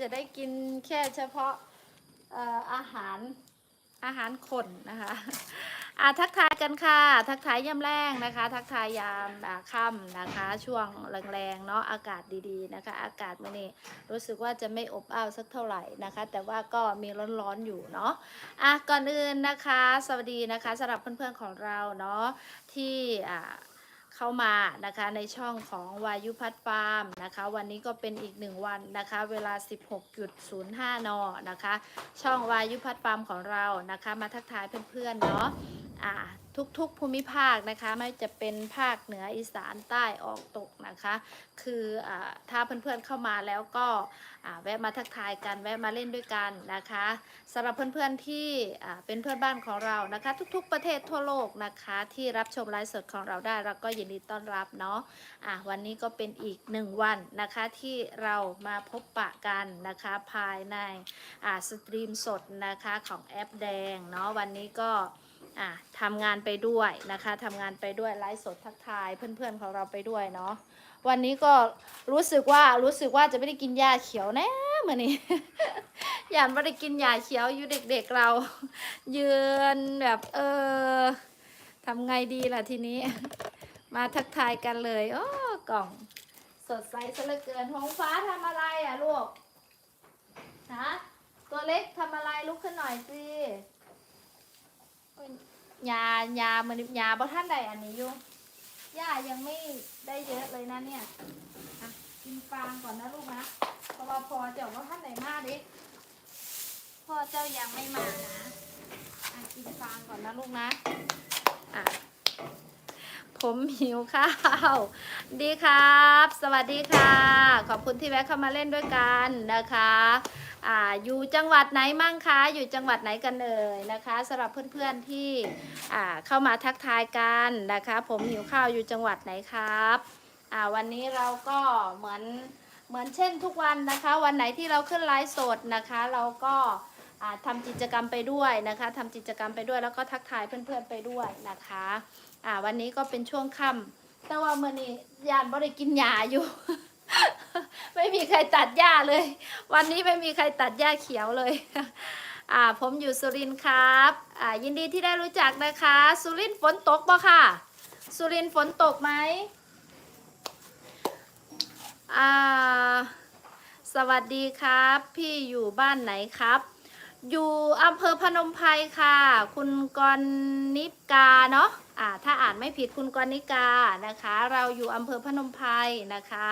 จะได้กินแค่เฉพาะเอ่ออาหารอาหารคนนะคะอะทักทายกันค่ะ ทักทายยามแรงนะคะ ทักทายยามอ่าค่ำนะคะ ช่วงแรงๆเนาะอากาศดีๆนะคะ อากาศมื่อนี้รู้สึกว่าจะไม่อบอ้าวสักเท่าไหร่นะคะ แต่ว่าก็มีร้อนๆอยู่เนาะอะก่อนอื่นนะคะ สวัสดีนะคะสำหรับเพื่อนๆของเราเนาะที่อ่า เข้ามานะคะในช่องของวายุพัฒฟาร์มนะคะ วันนี้ก็เป็นอีกหนึ่งวันนะคะ เวลา 16.05 นนะคะ ช่องวายุพัฒฟาร์มของเรานะคะ มาทักทายเพื่อนๆเนาะ ทุกๆภูมิภาคนะคะไม่จะเป็นภาคเหนืออีสานใต้ออกตกนะคะ คืออถ้าเพื่อนๆเข้ามาแล้วก็แวะมาทักทายกันแวะมาเล่นด้วยกันนะคะสำหรับเพื่อนๆที่เป็นเพื่อนบ้านของเรานะคะ ทุกๆประเทศทั่วโลกนะคะ ที่รับชมไลฟ์สดของเราได้เราก็ยินดีต้อนรับเนาะะวันนี้ก็เป็นอีกหนึ่งวันนะคะที่เรามาพบปะกันนะคะภายในสตรีมสดนะคะของแอปแดงเนาะวันนี้ก็ อะทำงานไปด้วยนะคะทำงานไปด้วยไลฟ์สดทักทายเพื่อนๆของเราไปด้วยเนาะวันนี้ก็รู้สึกว่ารู้สึกว่าจะไม่ได้กินยาเขียวแน่เมื่อนี้อย่าไม่ได้กินยาเขียวอยู่เด็กๆเรา ยืนแบบเออทำไงดีล่ะทีนี้ มาทักทายกันเลยโอ้กล่อง สดใสซะเหลือเกินท้องฟ้าทำอะไรอะลูกฮะตัวเล็กทำอะไรลุกขึ้นหน่อยสิ ยายามันยาบ่ท่านใดอันนี้อยู่ย่ายังไม่ได้เยอะเลยนะเนี่ยอะกินฟางก่อนนะลูกนะเพราะว่าพอเจ้าว่าท่านใดมาดิพ่อเจ้ายังไม่มานะอะกินฟางก่อนนะลูกนะอะผมหิวข้าว ดีครับ สวัสดีค่ะ ขอบคุณที่แวะเข้ามาเล่นด้วยกันนะคะ อ่าอยู่จังหวัดไหนมั่งคะอยู่จังหวัดไหนกันเอ่ยนะคะสำหรับเพื่อนๆที่อ่าเข้ามาทักทายกันนะคะ ผมหิวข้าวอยู่จังหวัดไหนครับอ่าวันนี้เราก็เหมือนเหมือนเช่นทุกวันนะคะ วันไหนที่เราขึ้นไลฟ์สดนะคะ เราก็อ่าทำกิจกรรมไปด้วยนะคะทำกิจกรรมไปด้วยแล้วก็ทักทายเพื่อนๆไปด้วยนะคะอ่าวันนี้ก็เป็นช่วงค่ำแต่ว่าเมื่อนี้ยานบ่ไดกินหญ้าอยู่ ไม่มีใครตัดหญ้าเลย วันนี้ไม่มีใครตัดหญ้าเขียวเลย อ่า ผมอยู่สุรินทร์ครับ อ่า ยินดีที่ได้รู้จักนะคะ สุรินทร์ฝนตกบ่ค่ะ สุรินทร์ฝนตกไหมอ่า สวัสดีครับ พี่อยู่บ้านไหนครับ อยู่อำเภอพนมไพรค่ะ คุณกรนิกาเนาะอ่า ถ้าอ่านไม่ผิดคุณกรนิกานะคะ เราอยู่อำเภอพนมไพรนะคะ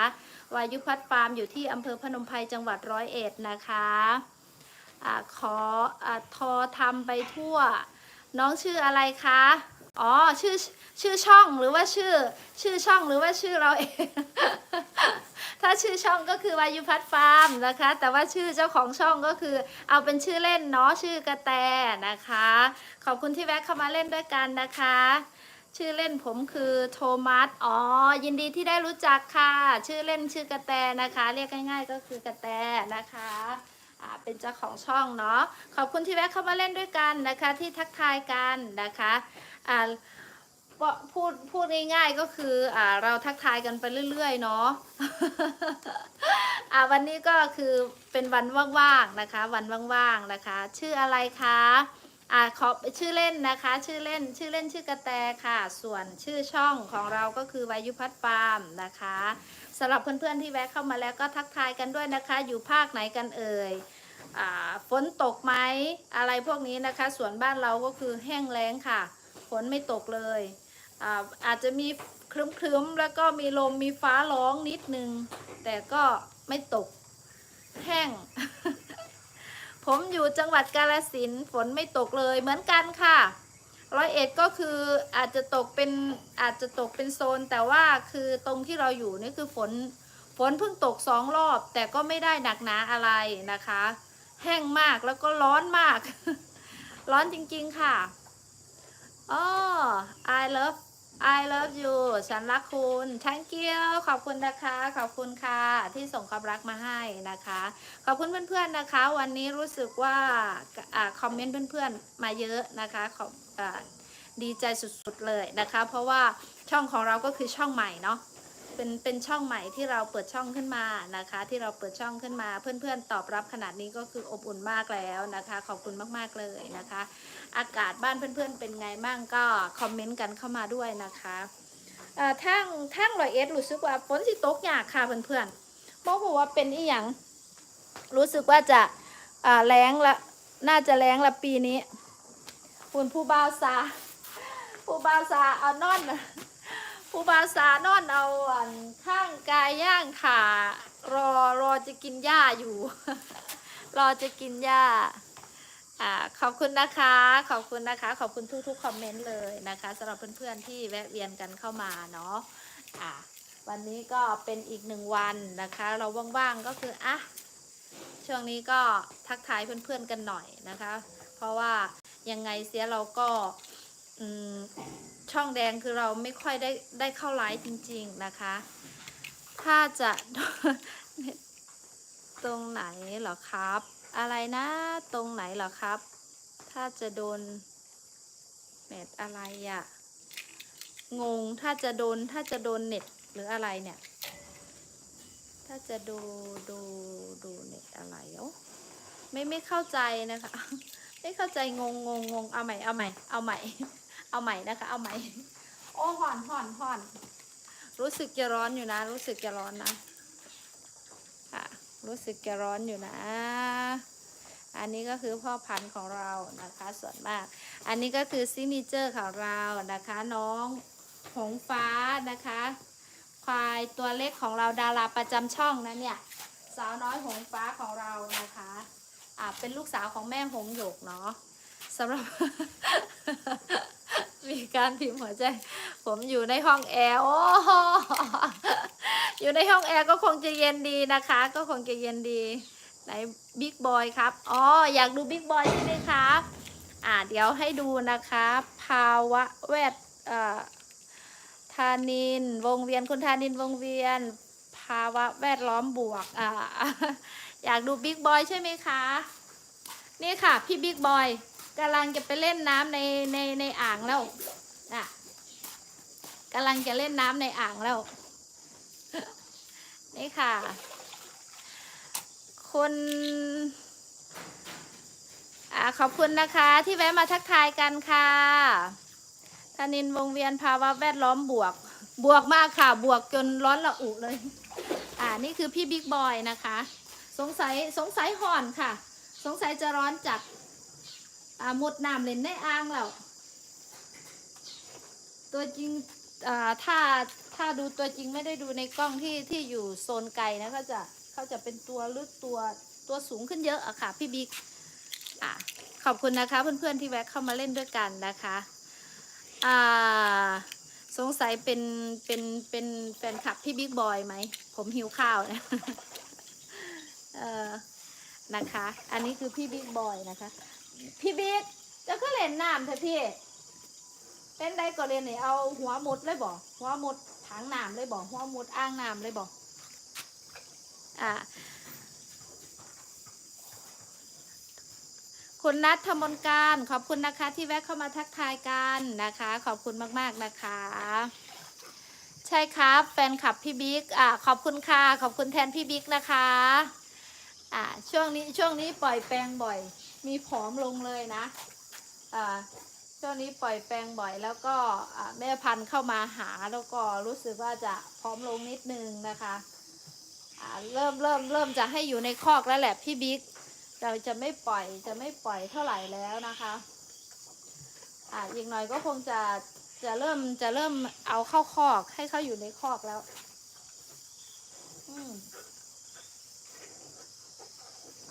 วายุพัฒฟาร์มอยู่ที่อำเภอพนมไพรจังหวัดร้อยเอ็ดนะคะอขออทอทำไปทั่ว น้องชื่ออะไรคะ อ๋อ ชื่อ ชื่อช่องหรือว่าชื่อ ชื่อช่องหรือว่าชื่อเราเอง ถ้าชื่อช่องก็คือวายุพัฒฟาร์มนะคะ แต่ว่าชื่อเจ้าของช่องก็คือ เอาเป็นชื่อเล่นเนาะ ชื่อกระแตนะคะ ขอบคุณที่แวะเข้ามาเล่นด้วยกันนะคะ ชื่อเล่นผมคือโทมัส อ๋อ ยินดีที่ได้รู้จักค่ะ ชื่อเล่นชื่อกระแตนะคะ เรียกง่าย ๆ ก็คือกระแตนะคะเป็นเจ้าของช่องเนาะ ขอบคุณที่แวะเข้ามาเล่นด้วยกันนะคะ ที่ทักทายกันนะคะอ่าพูดพูดง่ายๆก็คืออ่าเราทักทายกันไปเรื่อยๆเนาะอ่าวันนี้ก็คือเป็นวันว่างๆนะคะ วันว่างๆนะคะ ชื่ออะไรคะ อ่าขอชื่อเล่นนะคะ ชื่อเล่นชื่อเล่นชื่อกระแตค่ะ ส่วนชื่อช่องของเราก็คือวายุพัฒน์ฟาร์มนะคะสำหรับเพื่อนๆที่แวะเข้ามาแล้วก็ทักทายกันด้วยนะคะ อยู่ภาคไหนกันเอ่ยอ่าฝนตกไหมอะไรพวกนี้นะคะ ส่วนบ้านเราก็คือแห้งแล้งค่ะฝนไม่ตกเลยอ่าอาจจะมีครึ้มๆแล้วก็มีลมมีฟ้าร้องนิดนึง แต่ก็ไม่ตกแห้ง ผมอยู่จังหวัดกาฬสินฝนไม่ตกเลยเหมือนกันค่ะร้อยเอ็ดก็คืออาจจะตกเป็นอาจจะตกเป็นโซน แต่ว่าคือตรงที่เราอยู่นี่คือฝนฝนเพิ่งตกสองรอบ แต่ก็ไม่ได้หนักหนาอะไรนะคะ แห้งมากแล้วก็ร้อนมาก ร้อนจริงๆค่ะอ๋อ I love I love you ฉันรักคุณ thank you ขอบคุณนะคะ ขอบคุณค่ะที่ส่งความรักมาให้นะคะ ขอบคุณเพื่อนๆนะคะ วันนี้รู้สึกว่าอคอมเมนต์เพื่อนๆมาเยอะนะคะขอบดีใจสุดๆเลยนะคะ เพราะว่าช่องของเราก็คือช่องใหม่เนาะ เป็นเป็นช่องใหม่ที่เราเปิดช่องขึ้นมานะคะ ที่เราเปิดช่องขึ้นมา เพื่อนๆตอบรับขนาดนี้ก็คืออบอุ่นมากแล้วนะคะ ขอบคุณมากๆเลยนะคะ อากาศบ้านเพื่อนๆเป็นไงบ้างก็คอมเมนต์กันเข้ามาด้วยนะคะเอ่อทั้งทั้งรอยเอ็ดรู้สึกว่าฝนสิตกยากค่ะเพื่อนๆโมโหว่าเป็นอีหยังรู้สึกว่าจะาแรงละน่าจะแรงละปีนี้คุณผู้บ่าวซาผู้บ่าวซาเอานอน ผู้บาสานอนเอาอันข้างกายย่างขารอรอจะกินหญ้าอยู่ รอจะกินหญ้าอ่าขอบคุณนะคะ ขอบคุณนะคะ ขอบคุณทุกๆคอมเมนต์เลยนะคะสำหรับเพื่อนๆที่แวะเวียนกันเข้ามาเนาะอ่าวันนี้ก็เป็นอีกหนึ่งวันนะคะ เราว่างๆก็คืออะช่วงนี้ก็ทักทายเพื่อนๆกันหน่อยนะคะ เพราะว่ายังไงเสียเราก็อืม ช่องแดงคือเราไม่ค่อยได้ได้เข้าไลฟ์จริง ๆนะคะ ถ้าจะตรงไหนเหรอครับ อะไรนะ ตรงไหนเหรอครับ ถ้าจะโดนเน็ตอะไรอะงงถ้าจะโดนถ้าจะโดนเน็ตหรืออะไรเนี่ย ถ้าจะดูดูดูเน็ตอะไรโอ้ไม่ไม่เข้าใจนะคะ ไม่เข้าใจงงงงงงเอาใหม่เอาใหม่เอาใหม่ เอาใหม่นะคะ เอาใหม่ โอ้ห่อนห่อนห่อน รู้สึกจะร้อนอยู่นะ รู้สึกจะร้อนนะค่ะรู้สึกจะร้อนอยู่นะ อันนี้ก็คือพ่อพันธุ์ของเรานะคะ ส่วนมาก อันนี้ก็คือซิกเนเจอร์ของเรานะคะ น้องหงฟ้านะคะ ควายตัวเล็กของเราดาราประจำช่องนะเนี่ย สาวน้อยหงฟ้าของเรานะคะ อ่าเป็นลูกสาวของแม่หงหยกเนาะ สำหรับ มีการพิมพ์หัวใจ ผมอยู่ในห้องแอร์ โอ้โหอยู่ในห้องแอร์ก็คงจะเย็นดีนะคะ ก็คงจะเย็นดีไหนบิ๊กบอยครับ อ๋อ อยากดูบิ๊กบอยใช่ไหมครับ อ่า เดี๋ยวให้ดูนะคะ ภาวะแวดเอ่อธานิน วงเวียน คุณธานิน วงเวียน ภาวะแวดล้อมบวก อ่า อยากดูบิ๊กบอยใช่ไหมคะ นี่ค่ะ พี่บิ๊กบอย กำลังจะไปเล่นน้ำในในในอ่างแล้วน่ะกำลังจะเล่นน้ำในอ่างแล้ว นี่ค่ะ คุณอ่าขอบคุณนะคะที่แวะมาทักทายกันค่ะธนินวงเวียนภาวะแวดล้อมบวก บวกมากค่ะ บวกจนร้อนระอุเลย อ่า นี่คือพี่บิ๊กบอยนะคะ สงสัยสงสัยห่อนค่ะ สงสัยจะร้อนจัด อ่ามุดน้ำเล่นในอ่างแล้ว ตัวจริงอ่าถ้าถ้าดูตัวจริงไม่ได้ดูในกล้องที่ที่อยู่โซนไกลนะเขาจะเขาจะเป็นตัวลึกตัวตัวสูงขึ้นเยอะอะค่ะ พี่บิ๊กอะขอบคุณนะคะ เพื่อนๆที่แวะเข้ามาเล่นด้วยกันนะคะอ่าสงสัยเป็นเป็นเป็นแฟนคลับพี่บิ๊กบอยไหม ผมหิวข้าวนะเออนะคะ อันนี้คือพี่บิ๊กบอยนะคะ พี่บิ๊กจะก็เล่นน้ำเถอะพี่เล่นได้ก็เล่นนี่เอาหัวหมดเลยบ่หัวหมดถังน้ำเลยบ่หัวหมดอ่างน้ำเลยบ่อ่าคุณนัทธมนการ ขอบคุณนะคะที่แวะเข้ามาทักทายกันนะคะ ขอบคุณมากๆนะคะ ใช่ครับแฟนคลับพี่บิ๊กอ่าขอบคุณค่ะ ขอบคุณแทนพี่บิ๊กนะคะอ่าช่วงนี้ช่วงนี้ปล่อยแปลงบ่อย มีผอมลงเลยนะอ่าช่วงนี้ปล่อยแปลงบ่อยแล้วก็แม่พันธุ์เข้ามาหาแล้วก็รู้สึกว่าจะผอมลงนิดนึงนะคะอ่าเริ่มเริ่มเริ่มจะให้อยู่ในคอกแล้วแหละพี่บิ๊กเราจะไม่ปล่อยจะไม่ปล่อยเท่าไหร่แล้วนะคะอ่าอีกหน่อยก็คงจะจะเริ่มจะเริ่มเอาเข้าคอกให้เขาอยู่ในคอกแล้ว อืม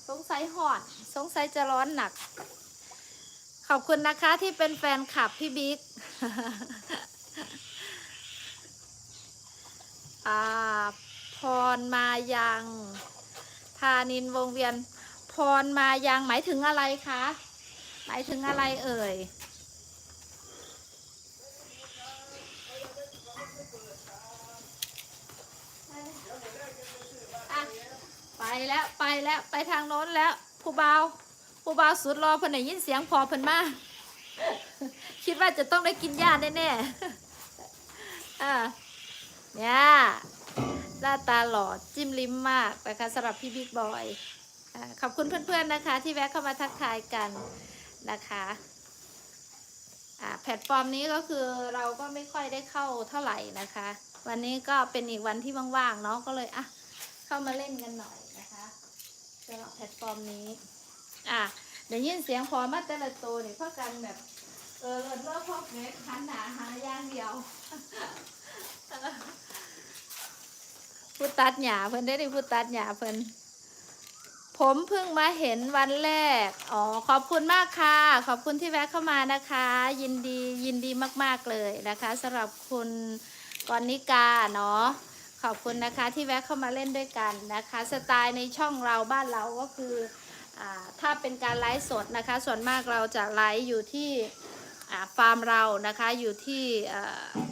สงสัยหอด สงสัยจะร้อนหนัก ขอบคุณนะคะที่เป็นแฟนคลับพี่บิ๊กพรมายังธานินวงเวียน พรมายังหมายถึงอะไรคะ หมายถึงอะไรเอ่ย ไปแล้วไปแล้วไปทางโน้นแล้ว ผู้เบาผู้เบาสุดรอเพิ่นได้ยินเสียงพอเพิ่นมาคิดว่าจะต้องได้กินหญ้าแน่ๆอ่าเนี่ยหน้าตาหล่อจิ้มลิ้มมากนะคะสำหรับพี่บิ๊กบอยขอบคุณเพื่อนๆนะคะ ที่แวะเข้ามาทักทายกันนะคะแพลตฟอร์มนี้ก็คือเราก็ไม่ค่อยได้เข้าเท่าไหร่นะคะ วันนี้ก็เป็นอีกวันที่ว่างๆเนาะก็เลยอะเข้ามาเล่นกันหน่อย สำหรับแพลตฟอร์มนี้ อะเดี๋ยวยินเสียงพอมาแต่ละตัวเนี่ยเพื่อกันแบบ เออเลิศเลิศพวกเม็ดหันหนาหาย่างเดียวผู้ตัดหยาเพิ่นได้ดิผู้ตัดหยาเพิ่นผมเพิ่งมาเห็นวันแรก อ๋อ ขอบคุณมากค่ะ ขอบคุณที่แวะเข้ามานะคะ ยินดียินดีมาก ๆ เลยนะคะสำหรับคุณกรณิกาเนาะ ขอบคุณนะคะที่แวะเข้ามาเล่นด้วยกันนะคะ สไตล์ในช่องเราบ้านเราก็คืออถ้าเป็นการไลฟ์สดนะคะ ส่วนมากเราจะไลฟ์อยู่ที่ฟาร์มเรานะคะอยู่ที่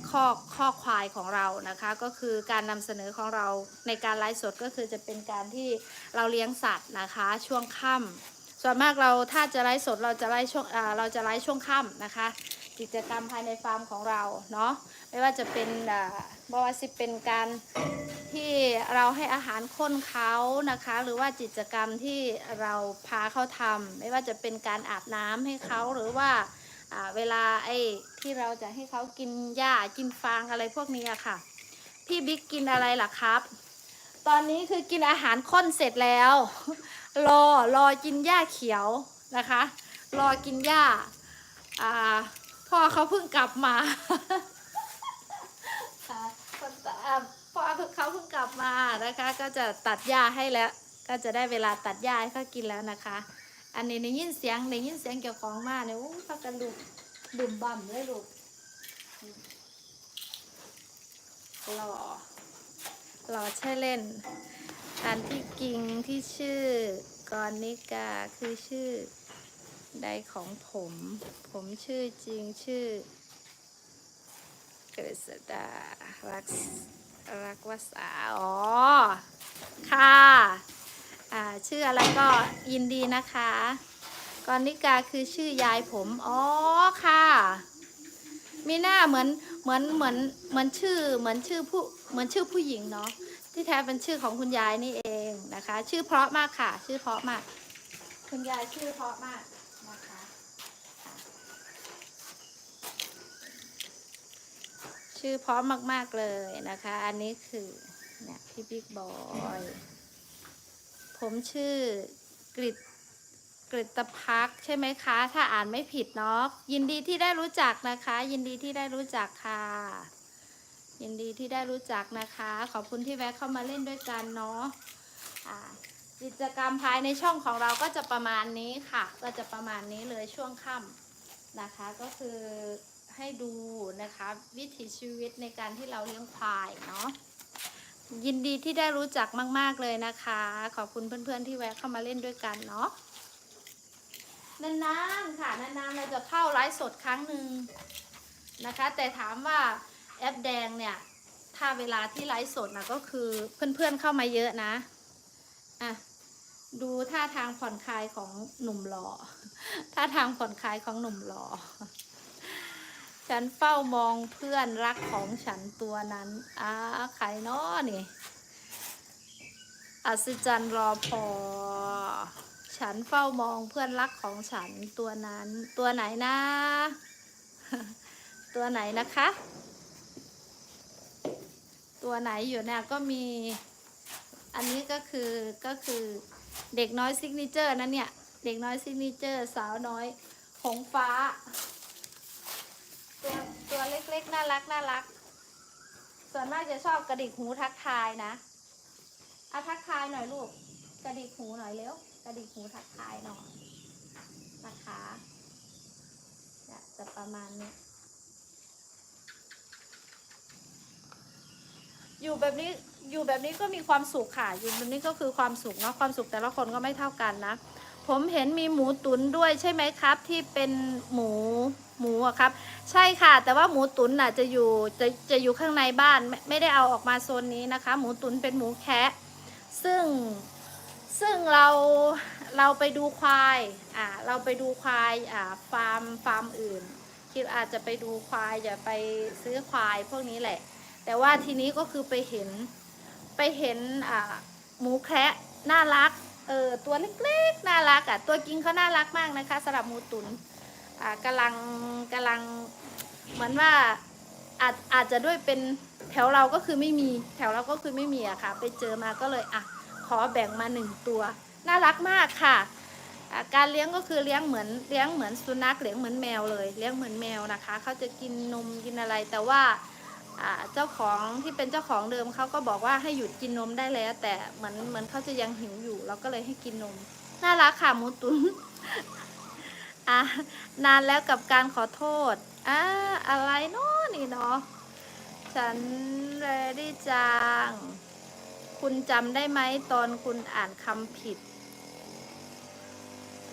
ข้อข้อควายของเรานะคะ ก็คือการนำเสนอของเราในการไลฟ์สดก็คือจะเป็นการที่เราเลี้ยงสัตว์นะคะ ช่วงค่ำส่วนมากเราถ้าจะไลฟ์สดเราจะไลฟ์ช่วงเราจะไลฟ์ช่วงค่ำนะคะ กิจกรรมภายในฟาร์มของเราเนาะไม่ว่าจะเป็นอ่าไม่ว่าจะเป็นการที่เราให้อาหารคนเขานะคะ หรือว่ากิจกรรมที่เราพาเขาทำไม่ว่าจะเป็นการอาบน้ำให้เขาหรือว่าอ่าเวลาไอ้ที่เราจะให้เขากินหญ้ากินฟางอะไรพวกนี้อะค่ะ พี่บิ๊กกินอะไรล่ะครับ ตอนนี้คือกินอาหารข้นเสร็จแล้ว รอรอกินหญ้าเขียวนะคะ รอกินหญ้าอ่า พ่อเขาเพิ่งกลับมาค่ะคนตอ่าพอเขาเพิ่งกลับมานะคะ ก็จะตัดหญ้าให้แล้ว ก็จะได้เวลาตัดหญ้าให้เขากินแล้วนะคะ อันนี้ได้ยินเสียงได้ยินเสียงเกี่ยวของมาเนี่ยอู้พักกันลูกดุมบ่ำเลยลูกหล่อหล่อใช่เล่น อันที่กิงที่ชื่อกรนิกาคือชื่อ ใดของผม ผมชื่อจริงชื่อกฤษดารักษรักวสาอ๋อ ค่ะอ่าชื่ออะไรก็ยินดีนะคะกรณิกาคือชื่อยายผม อ๋อ ค่ะ มีหน้าเหมือน เหมือน เหมือน เหมือนชื่อ เหมือนชื่อผู้ เหมือนชื่อผู้หญิงเนาะ ที่แท้เป็นชื่อของคุณยายนี่เองนะคะ ชื่อเพราะมากค่ะ ชื่อเพราะมาก คุณยายชื่อเพราะมากนะคะ ชื่อพราะมมากๆเลยนะคะ อันนี้คือเนี่ยพี่บิ๊กบอย ผมชื่อกริตกริตพักใช่ไหมคะ ถ้าอ่านไม่ผิดเนาะยินดีที่ได้รู้จักนะคะ ยินดีที่ได้รู้จักค่ะ ยินดีที่ได้รู้จักนะคะ ขอบคุณที่แวะเข้ามาเล่นด้วยกันเนาะอ่ากิจกรรมภายในช่องของเราก็จะประมาณนี้ค่ะ ก็จะประมาณนี้เลยช่วงค่ำนะคะก็คือ ให้ดูนะคะ วิถีชีวิตในการที่เราเลี้ยงควายเนาะยินดีที่ได้รู้จักมาก ๆ เลยนะคะ ขอบคุณเพื่อนๆที่แวะเข้ามาเล่นด้วยกันเนาะนานๆค่ะนานๆเราจะเข้าไลฟ์สดครั้งหนึ่งนะคะ แต่ถามว่าแอปแดงเนี่ย ถ้าเวลาที่ไลฟ์สดนะก็คือเพื่อนๆเข้ามาเยอะนะอะดูท่าทางผ่อนคลายของหนุ่มหล่อท่าทางผ่อนคลายของหนุ่มหล่อ ฉันเฝ้ามองเพื่อนรักของฉันตัวนั้นอ่าใครนาะนี่ อัศจรรย์รอพอ ฉันเฝ้ามองเพื่อนรักของฉันตัวนั้น ตัวไหนนะ ตัวไหนนะคะ ตัวไหนอยู่เนี่ยก็มี อันนี้ก็คือก็คือเด็กน้อยซิกเนเจอร์นะเนี่ย เด็กน้อยซิกเนเจอร์ สาวน้อยหงฟ้า เล็กๆ น่ารักน่ารัก ส่วนมากจะชอบกระดิกหูทักทายนะอะทักทายหน่อยลูก กระดิกหูหน่อยเร็ว กระดิกหูทักทายหน่อยนะคะจะจะประมาณนี้ อยู่แบบนี้ อยู่แบบนี้ก็มีความสุขค่ะ อยู่แบบนี้ก็คือความสุขเนาะ ความสุขแต่ละคนก็ไม่เท่ากันนะ ผมเห็นมีหมูตุ๋นด้วยใช่ไหมครับ ที่เป็นหมู หมูอะครับ ใช่ค่ะ แต่ว่าหมูตุ๋นน่ะจะอยู่จะจะอยู่ข้างในบ้านไม่ไม่ได้เอาออกมาโซนนี้นะคะ หมูตุ๋นเป็นหมูแคะซึ่งซึ่งเราเราไปดูควายอ่าเราไปดูควายอ่าฟาร์มฟาร์มอื่นคิดอาจจะไปดูควายอย่าไปซื้อควายพวกนี้แหละ แต่ว่าทีนี้ก็คือไปเห็นไปเห็นอ่าหมูแคระน่ารักเออตัวเล็กๆน่ารักอะตัวจริงเขาน่ารักมากนะคะสำหรับหมูตุนอ่า กำลังกำลังเหมือนว่าอาจอาจจะด้วยเป็นแถวเราก็คือไม่มีแถวเราก็คือไม่มีอะค่ะ ไปเจอมาก็เลยอะขอแบ่งมาหนึ่งตัว น่ารักมากค่ะ การเลี้ยงก็คือเลี้ยงเหมือนเลี้ยงเหมือนสุนัขเลี้ยงเหมือนแมวเลยเลี้ยงเหมือนแมวนะคะเขาจะกินนมกินอะไรแต่ว่าเจ้าของที่เป็นเจ้าของเดิมเขาก็บอกว่าให้หยุดกินนมได้แล้ว แต่เหมือนเหมือนเขาจะยังหิวอยู่ เราก็เลยให้กินนม น่ารักค่ะมูตุน อะนานแล้วกับการขอโทษอ่าอะไรเนาะนี่เนาะฉันเรดี้จังคุณจำได้ไหมตอนคุณอ่านคำผิด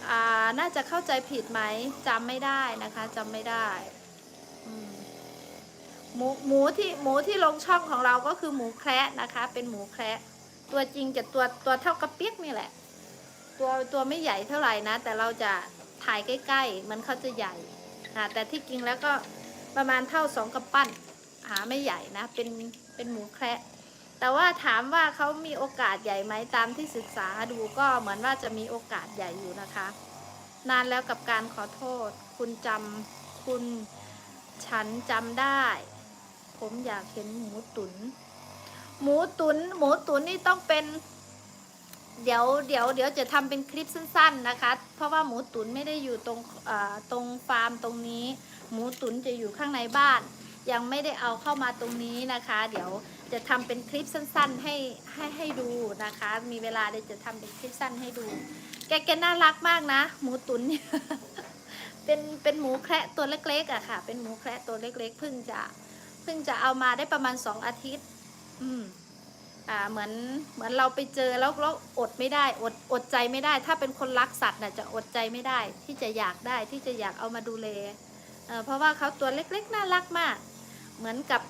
อ่าน่าจะเข้าใจผิดไหมจำไม่ได้นะคะจำไม่ได้มหมูหมูที่หมูที่ลงช่องของเราก็คือหมูแคระนะคะ เป็นหมูแคระตัวจริงจะตัวตัวเท่ากระเปียกนี่แหละ ตัวตัวไม่ใหญ่เท่าไหร่นะ แต่เราจะ ถ่ายใกล้ๆ มันเขาจะใหญ่อ่าแต่ที่จริงแล้วก็ประมาณเท่าสองกำปั้นหาไม่ใหญ่นะ เป็นเป็นหมูแคระแต่ว่าถามว่าเขามีโอกาสใหญ่ไหมตามที่ศึกษาดูก็เหมือนว่าจะมีโอกาสใหญ่อยู่นะคะ นานแล้วกับการขอโทษ คุณจำคุณฉันจำได้ ผมอยากเห็นหมูตุนหมูตุนหมูตุ๋นนี่ต้องเป็น เดี๋ยวเดี๋ยวเดี๋ยวจะทำเป็นคลิปสั้น ๆนะคะ เพราะว่าหมูตุ๋นไม่ได้อยู่ตรงตรงฟาร์มตรงนี้ หมูตุ๋นจะอยู่ข้างในบ้าน ยังไม่ได้เอาเข้ามาตรงนี้นะคะ เดี๋ยวจะทำเป็นคลิปสั้น ๆ ให้ให้ให้ดูนะคะ มีเวลาเดี๋ยวจะทำเป็นคลิปสั้นให้ดู แกแกน่ารักมากนะ หมูตุนเนี่ยเป็นเป็นหมูแคระตัวเล็กๆอะค่ะ เป็นหมูแคระตัวเล็กๆเพิ่งจะเพิ่งจะเอามาได้ประมาณสองอาทิตย์ อืม เหมือนเหมือนเราไปเจอแล้วแล้วอดไม่ได้อดอดใจไม่ได้ ถ้าเป็นคนรักสัตว์น่ะจะอดใจไม่ได้ ที่จะอยากได้ที่จะอยากเอามาดูแลเเพราะว่าเขาตัวเล็กๆน่ารักมาก เหมือนกับ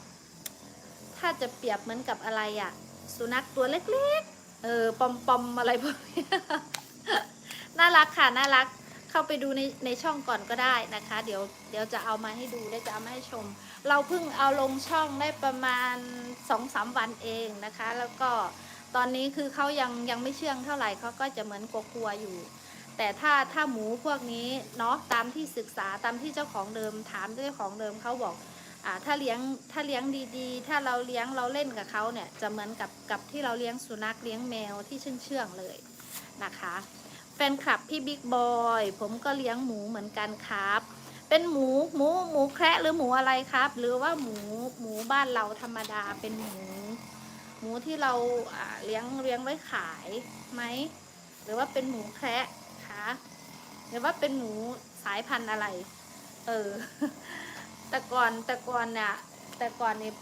ถ้าจะเปรียบเหมือนกับอะไรอะ่ะ สุนัขตัวเล็กๆเออปอมปอมอะไรพวกนี้น่ารักค่ะน่ารัก เข้าไปดูในในช่องก่อนก็ได้นะคะ เดี๋ยวเดี๋ยวจะเอามาให้ดูและจะเอามาให้ชม เราเพิ่งเอาลงช่องได้ประมาณสองสามวันเองนะคะ แล้วก็ตอนนี้คือเขายังยังไม่เชื่องเท่าไหร่เขาก็จะเหมือนกลัวๆอยู่ แต่ถ้าถ้าหมูพวกนี้เนาะตามที่ศึกษาตามที่เจ้าของเดิมถามเจ้าของเดิมเขาบอกอ่าถ้าเลี้ยงถ้าเลี้ยงดีๆ ถ้าเราเลี้ยงเราเล่นกับเขาเนี่ยจะเหมือนกับกับที่เราเลี้ยงสุนัขเลี้ยงแมวที่เชื่องๆเลยนะคะ ฟนคลับพี่บิ๊กบอย ผมก็เลี้ยงหมูเหมือนกันครับ เป็นหมูหมูหมูแคระหรือหมูอะไรครับ หรือว่าหมูหมูบ้านเราธรรมดาเป็นหมู หมูที่เราอ่าเลี้ยงเลี้ยงไว้ขายไหมหรือว่าเป็นหมูแคระคะหรือว่าเป็นหมูสายพันธุ์อะไร เออ แต่ก่อนแต่ก่อนเนี่ยแต่ก่อนเนี่ย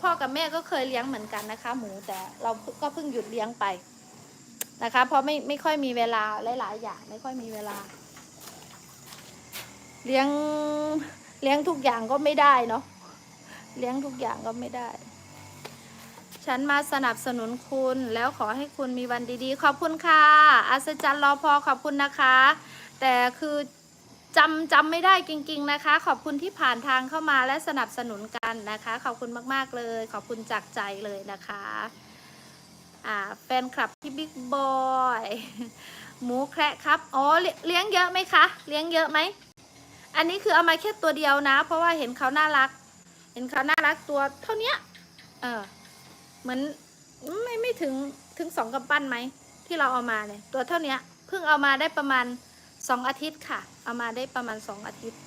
พ่อกับแม่ก็เคยเลี้ยงเหมือนกันนะคะ หมูแต่เราก็เพิ่งหยุดเลี้ยงไป นะคะ เพราะไม่ไม่ค่อยมีเวลาหลาย ๆ อย่างไม่ค่อยมีเวลา เลี้ยงเลี้ยงทุกอย่างก็ไม่ได้เนาะเลี้ยงทุกอย่างก็ไม่ได้ ฉันมาสนับสนุนคุณแล้วขอให้คุณมีวันดีๆ ขอบคุณค่ะอัศจรรย์รอพอขอบคุณนะคะ แต่คือจำจำไม่ได้จริง ๆ นะคะ ขอบคุณที่ผ่านทางเข้ามาและสนับสนุนกันนะคะ ขอบคุณมากๆเลย ขอบคุณจากใจเลยนะคะ อ่าแฟนคลับพี่บิ๊กบอยหมูแคระครับ อ๋อเลี้ยงเยอะไหมคะ เลี้ยงเยอะไหม อันนี้คือเอามาแค่ตัวเดียวนะ เพราะว่าเห็นเขาน่ารัก เห็นเขาน่ารักตัวเท่านี้เออ เหมือนไม่ไม่ถึงถึงสองกำปั้นไหม ที่เราเอามาเนี่ย ตัวเท่านี้เพิ่งเอามาได้ประมาณสองอาทิตย์ค่ะ เอามาได้ประมาณสองอาทิตย์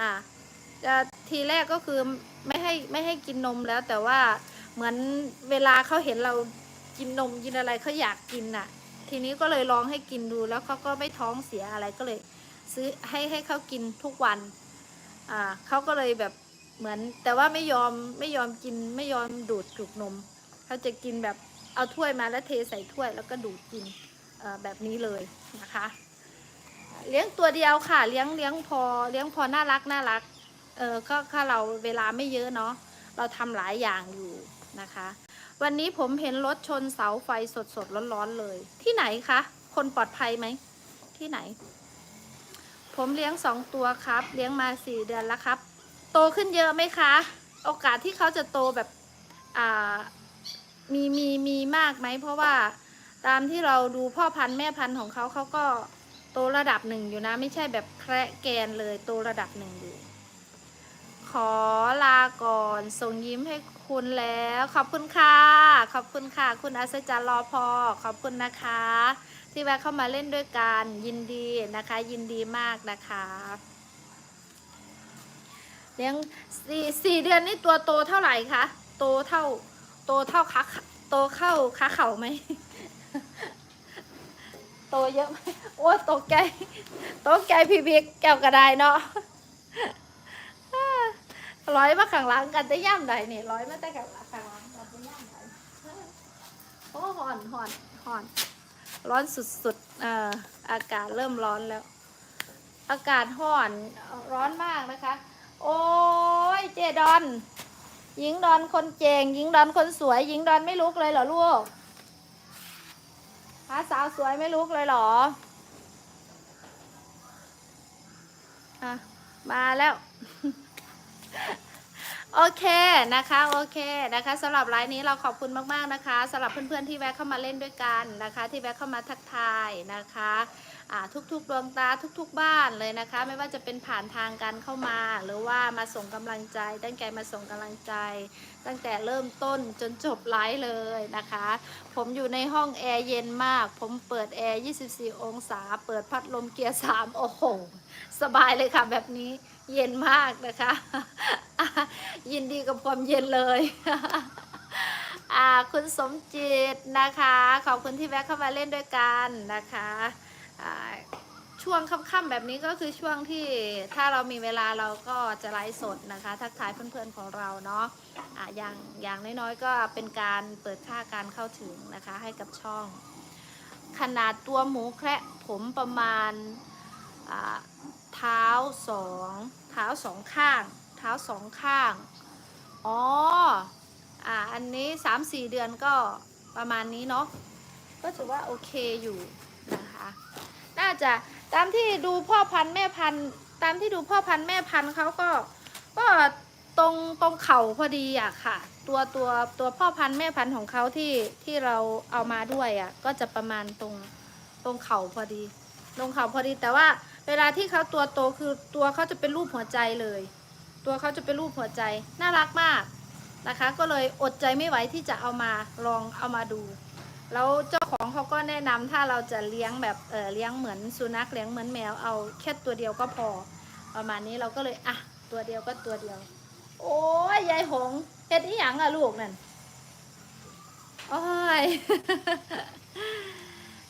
อ่าทีแรกก็คือไม่ให้ไม่ให้กินนมแล้วแต่ว่า เหมือนเวลาเขาเห็นเรากินนมกินอะไรเขาอยากกินน่ะ ทีนี้ก็เลยลองให้กินดูแล้วเขาก็ไม่ท้องเสียอะไรก็เลย ซื้อให้ให้เขากินทุกวันอ่าเขาก็เลยแบบเหมือน แต่ว่าไม่ยอมไม่ยอมกินไม่ยอมดูดจุกนมเขาจะกินแบบเอาถ้วยมาแล้วเทใส่ถ้วยแล้วก็ดูดกินอ่อแบบนี้เลยนะคะ เลี้ยงตัวเดียวค่ะ เลี้ยงเลี้ยงพอเลี้ยงพอน่ารักน่ารักเออก็ถ้าเราเวลาไม่เยอะเนาะเราทำหลายอย่างอยู่ นะคะ วันนี้ผมเห็นรถชนเสาไฟสดสดๆร้อนๆเลย ที่ไหนคะ คนปลอดภัยไหม ที่ไหน ผมเลี้ยงสองตัวครับ เลี้ยงมาสี่เดือนแล้วครับ โตขึ้นเยอะไหมคะ โอกาสที่เขาจะโตแบบอ่ามีมีมีมากไหม เพราะว่าตามที่เราดูพ่อพันธุ์แม่พันธุ์ของเขาเขาก็โตระดับหนึ่งอยู่นะ ไม่ใช่แบบแคระแกนเลยโตระดับหนึ่งอยู่ ขอลาก่อน ส่งยิ้มให้คุณแล้ว ขอบคุณค่ะ ขอบคุณค่ะ คุณอัศจรรย์รอพอ ขอบคุณนะคะ ที่แวะเข้ามาเล่นด้วยกันยินดีนะคะ ยินดีมากนะคะเลี้ยงสี่สี่เดือนนี่ตัวโตเท่าไหร่คะโตเท่า โตเท่าขาโตเข้าขาเข่าไหมโตเยอะไหมโอ้ตกใจตกใจพี่บิ๊กแก้วกระไดเนาะ ร้อยมาข้างหลังกันแต่ย่ำใดนี่ร้อยมาแต่ข้างหลังข้างหลังกันแต่ย่ำใดโอ้ห่อนห่อนห่อน ร้อนสุดๆเอ่ออากาศเริ่มร้อนแล้ว อากาศห่อนร้อนมากนะคะ โอ้ยเจดอนหญิงดอนคนเจงหญิงดอนคนสวยหญิงดอนไม่ลุกเลยเหรอลูกหาสาวสวยไม่ลุกเลยเหรออะมาแล้ว โอเคนะคะโอเคนะคะสำหรับไลน์นี้เราขอบคุณมากๆนะคะสำหรับเพื่อนๆที่แวะเข้ามาเล่นด้วยกันนะคะ ที่แวะเข้ามาทักทายนะคะทุกๆดวงตาทุกๆบ้านเลยนะคะ ไม่ว่าจะเป็นผ่านทางการเข้ามา หรือว่ามาส่งกำลังใจ ตั้งใจมาส่งกำลังใจ ตั้งแต่เริ่มต้นจนจบไลฟ์เลยนะคะ ผมอยู่ในห้องแอร์เย็นมาก ผมเปิดแอร์ 24 องศา เปิดพัดลมเกียร์ 3 โอ้โห สบายเลยค่ะแบบนี้ เย็นมากนะคะ ยินดีกับความเย็นเลยคุณสมจิตนะคะ ขอบคุณที่แวะเข้ามาเล่นด้วยกันนะคะช่วงค่ำๆแบบนี้ก็คือช่วงที่ถ้าเรามีเวลาเราก็จะไลฟ์สดนะคะ ทักทายเพื่อนๆของเราเนาะอ่าอย่างอย่างน้อยๆก็เป็นการเปิดค่าการเข้าถึงนะคะ ให้กับช่อง ขนาดตัวหมูแคระผมประมาณ เท้าสองเท้าสองข้าง เท้าสองข้าง อ๋อ อ่า อันนี้สามสี่เดือนก็ประมาณนี้เนาะ ก็ถือว่าโอเคอยู่นะคะ น่าจะตามที่ดูพ่อพันธุ์แม่พันธุ์ตามที่ดูพ่อพันธุ์แม่พันธุ์เขาก็ ก็ตรงตรงเข่าพอดีอะค่ะ ตัวตัวตัวพ่อพันธุ์แม่พันธุ์ของเขาที่ที่เราเอามาด้วยอะก็จะประมาณตรงตรงเข่าพอดี ตรงเข่าพอดีแต่ว่า เวลาที่เขาตัวโตคือตัวเขาจะเป็นรูปหัวใจเลย ตัวเขาจะเป็นรูปหัวใจ น่ารักมากนะคะ ก็เลยอดใจไม่ไหวที่จะเอามาลองเอามาดู แล้วเจ้าของเขาก็แนะนำถ้าเราจะเลี้ยงแบบเออเลี้ยงเหมือนสุนัขเลี้ยงเหมือนแมวเอาแค่ตัวเดียวก็พอ ประมาณนี้เราก็เลยอะตัวเดียวก็ตัวเดียว โอ้ยยายหงเฮ็ดอีหยังอะลูกนั่นโอ้ย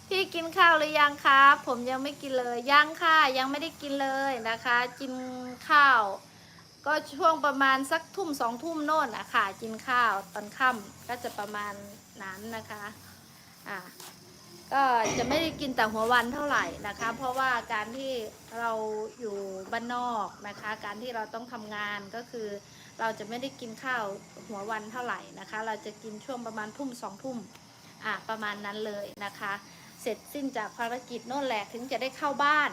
พี่กินข้าวหรือยังครับ ผมยังไม่กินเลยยังค่ะยังไม่ได้กินเลยนะคะ กินข้าว ก็ช่วงประมาณสักทุ่มสองทุ่มโน่นอะค่ะ กินข้าวตอนค่ำก็จะประมาณนั้นนะคะอ่าก็จะไม่ได้กินแต่หัววันเท่าไหร่นะคะ เพราะว่าการที่เราอยู่บ้านนอกนะคะ การที่เราต้องทำงานก็คือ เราจะไม่ได้กินข้าวหัววันเท่าไหร่นะคะ เราจะกินช่วงประมาณทุ่มสองทุ่มอะประมาณนั้นเลยนะคะ เสร็จสิ้นจากภารกิจโน่นแหละถึงจะได้เข้าบ้าน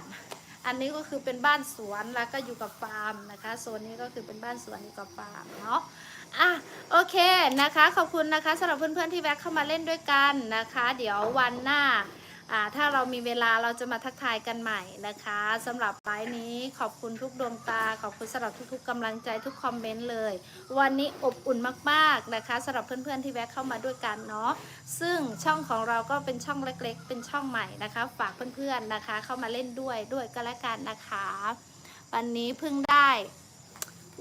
อันนี้ก็คือเป็นบ้านสวนแล้วก็อยู่กับฟาร์มนะคะโซนนี้ก็คือเป็นบ้านสวนอยู่กับฟาร์มเนาะอะโอเคนะคะ ขอบคุณนะคะสำหรับเพื่อนๆที่แวะเข้ามาเล่นด้วยกันนะคะ เดี๋ยววันหน้าอ่า ถ้าเรามีเวลาเราจะมาทักทายกันใหม่นะคะสำหรับไลฟ์นี้ขอบคุณทุกดวงตา ขอบคุณสำหรับทุกๆกำลังใจทุกคอมเมนต์เลย วันนี้อบอุ่นมากๆนะคะสำหรับเพื่อนๆที่แวะเข้ามาด้วยกันเนาะซึ่งช่องของเราก็เป็นช่องเล็ก ๆ เป็นช่องใหม่นะคะฝากเพื่อนๆนะคะ เข้ามาเล่นด้วยด้วยก็แล้วกันนะคะ วันนี้เพิ่งได้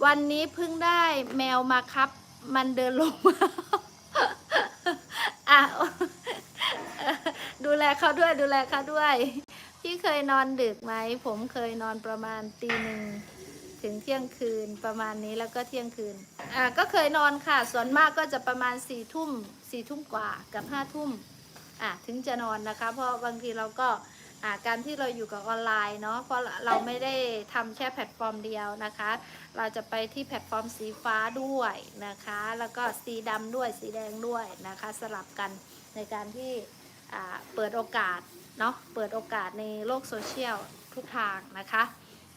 วันนี้เพิ่งได้แมวมาครับ มันเดินลงมาอะ ดูแลเขาด้วยดูแลเขาด้วย พี่เคยนอนดึกไหม ผมเคยนอนประมาณตีหนึ่งถึงเที่ยงคืนประมาณนี้แล้วก็เที่ยงคืน อ่าก็เคยนอนค่ะ ส่วนมากก็จะประมาณสี่ทุ่มสี่ทุ่มกว่ากับห้าทุ่มอ่าถึงจะนอนนะคะ เพราะบางทีเราก็อ่าการที่เราอยู่กับออนไลน์เนาะเพราะเราไม่ได้ทำแค่แพลตฟอร์มเดียวนะคะ เราจะไปที่แพลตฟอร์มสีฟ้าด้วยนะคะ แล้วก็สีดำด้วยสีแดงด้วยนะคะ สลับกันในการที่ เปิดโอกาสเนาะเปิดโอกาสในโลกโซเชียลทุกทางนะคะ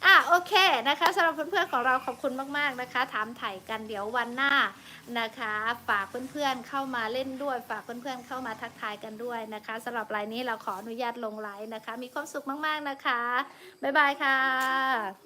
อะโอเคนะคะสำหรับเพื่อนๆของเราขอบคุณมากๆนะคะ ถามไถ่กันเดี๋ยววันหน้านะคะ ฝากเพื่อนๆเข้ามาเล่นด้วย ฝากเพื่อนๆเข้ามาทักทายกันด้วยนะคะสำหรับไลน์นี้เราขออนุญาตลงไลน์นะคะ มีความสุขมากๆนะคะ บ๊ายบายค่ะ